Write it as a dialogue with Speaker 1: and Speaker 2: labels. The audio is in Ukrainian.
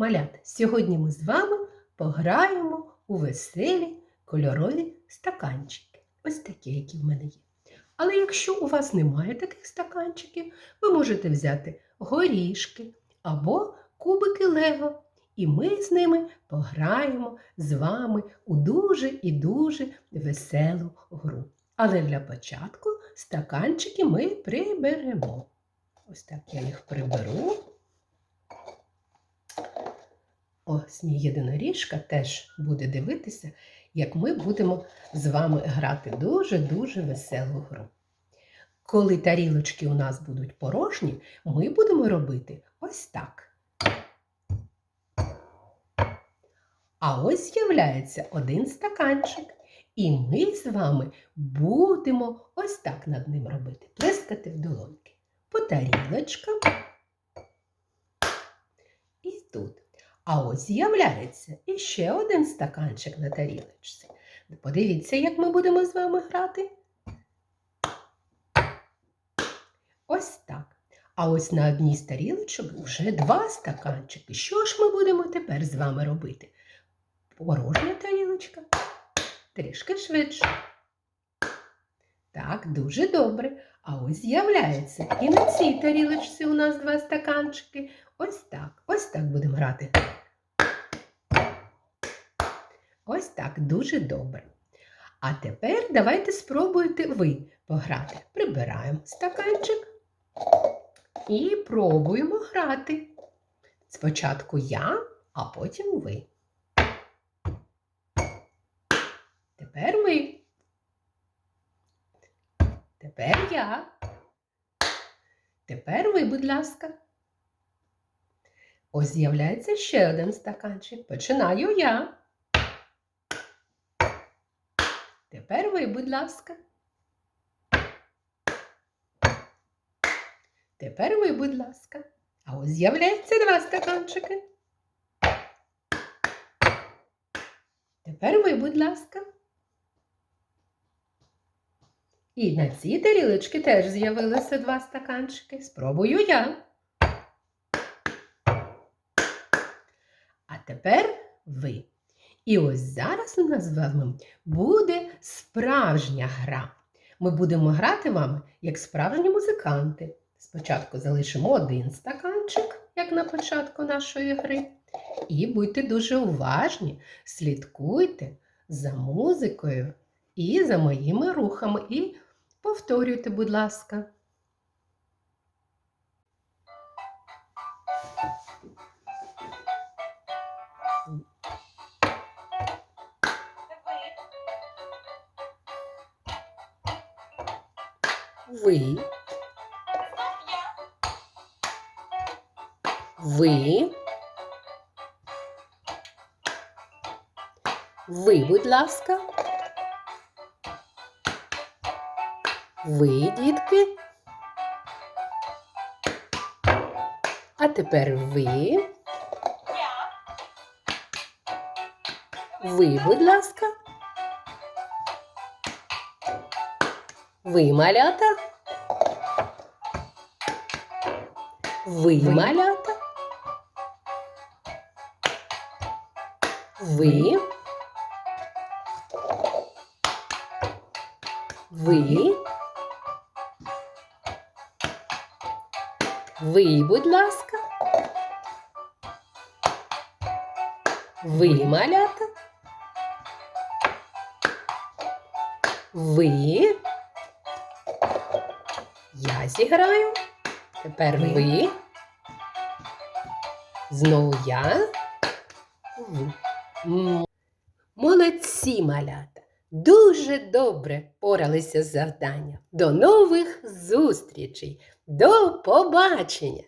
Speaker 1: Малят, сьогодні ми з вами пограємо у веселі кольорові стаканчики. Ось такі, які в мене є. Але якщо у вас немає таких стаканчиків, ви можете взяти горішки або кубики Лего. І ми з ними пограємо з вами у дуже і дуже веселу гру. Але для початку стаканчики ми приберемо. Ось так я їх приберу. Ось мій єдиноріжка теж буде дивитися, як ми будемо з вами грати дуже-дуже веселу гру. Коли тарілочки у нас будуть порожні, ми будемо робити ось так. А ось з'являється один стаканчик, і ми з вами будемо ось так над ним робити, плескати в долоньки. По тарілочкам і тут. А ось з'являється іще один стаканчик на тарілочці. Подивіться, як ми будемо з вами грати. Ось так. А ось на одній з тарілочок вже два стаканчики. Що ж ми будемо тепер з вами робити? Порожня тарілочка. Трішки швидше. Так, дуже добре. А ось з'являється і на цій тарілочці у нас два стаканчики. Ось так. Ось так будемо грати. Ось так, дуже добре. А тепер давайте спробуйте ви пограти. Прибираємо стаканчик і пробуємо грати. Спочатку я, а потім ви. Тепер ви. Тепер я. Тепер ви, будь ласка. Ось з'являється ще один стаканчик. Починаю я. Тепер ви, будь ласка. Тепер ви, будь ласка. А ось з'являється два стаканчики. Тепер ви, будь ласка. І на цій тарілочці теж з'явилися два стаканчики. Спробую я. А тепер ви. І ось зараз у нас з вами буде справжня гра. Ми будемо грати вами як справжні музиканти. Спочатку залишимо один стаканчик, як на початку нашої гри. І будьте дуже уважні, слідкуйте за музикою і за моїми рухами. І повторюйте, будь ласка. Ви. Ви. Ви, будь ласка. Ви, дітки. А тепер ви. Ви, будь ласка. Ви малята. Ви малята. Ви. Ви. Ви, будь ласка. Ви малята. Ви. Я зіграю. Тепер ви. Знову я. Ви. Молодці, малята. Дуже добре поралися з завданням. До нових зустрічей. До побачення!